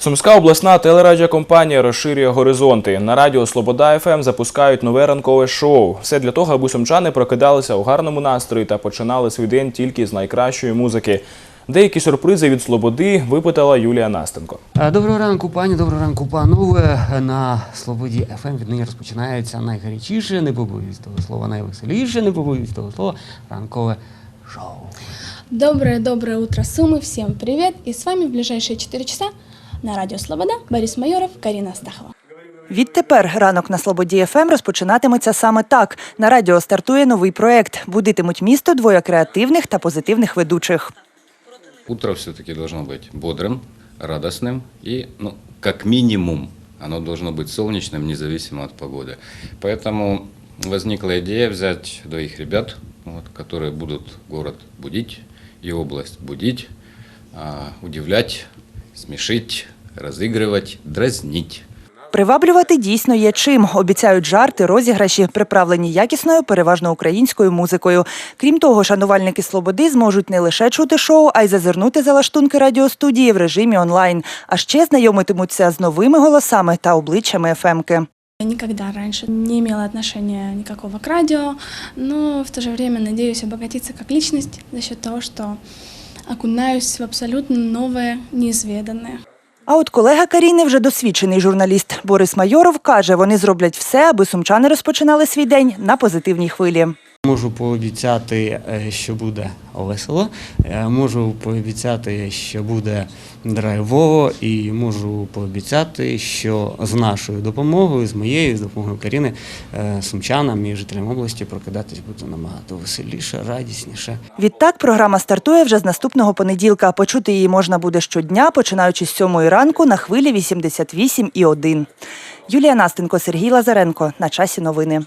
Сумська обласна телерадіокомпанія розширює горизонти. На радіо Слобода ФМ запускають нове ранкове шоу. Все для того, аби сумчани прокидалися у гарному настрої та починали свій день тільки з найкращої музики. Деякі сюрпризи від Слободи випитала Юлія Настенко. Е, Доброго ранку, пані, доброго ранку, панове. На Слободі ФМ віднині розпочинається найгарячіше, не побоюсь того слова, найвеселіше, не побоюсь того слова, ранкове шоу. Доброе-доброе утро, Сумы! Всем привет! И с вами в ближайшие 4 часа на радио Слобода Борис Майоров, Карина Астахова. Відтепер ранок на Слободі ФМ розпочинатиметься саме так. На радіо стартує новий проект. Будитимуть місто двоє креативних та позитивних ведучих. Утро все-таки должно быть бодрым, радостным и, ну, как минимум, оно должно быть солнечным, независимо от погоды. Поэтому возникла идея взять двоих ребят, вот, которые будут город будить и область будить, а, удивлять, смешить, разыгрывать, дразнить. Приваблювати дійсно є чим. Обіцяють жарти, розіграші, приправлені якісною, переважно українською музикою. Крім того, шанувальники Слободи зможуть не лише чути шоу, а й зазирнути за лаштунки радіостудії в режимі онлайн. А ще знайомитимуться з новими голосами та обличчями ФМки. Я никогда раньше не имела отношения никакого к радио, но в то же время надеюсь обогатиться как личность за счет того, что окунаюсь в абсолютно новое, неизведанное. А от колега Каріни вже досвідчений журналіст Борис Майоров каже, вони зроблять все, аби сумчани розпочинали свій день на позитивній хвилі. Можу пообіцяти, е, що буде весело, е, можу пообіцяти, що буде драйвово, і можу пообіцяти, що з нашою допомогою, з моєю, з допомогою Каріни, е, сумчанам і жителям області прокидатись буде набагато веселіше, радісніше. Відтак програма стартує вже з наступного понеділка. Почути її можна буде щодня, починаючи з сьомої ранку на хвилі 88 і 1. Юлія Настенко, Сергій Лазаренко. На часі новини.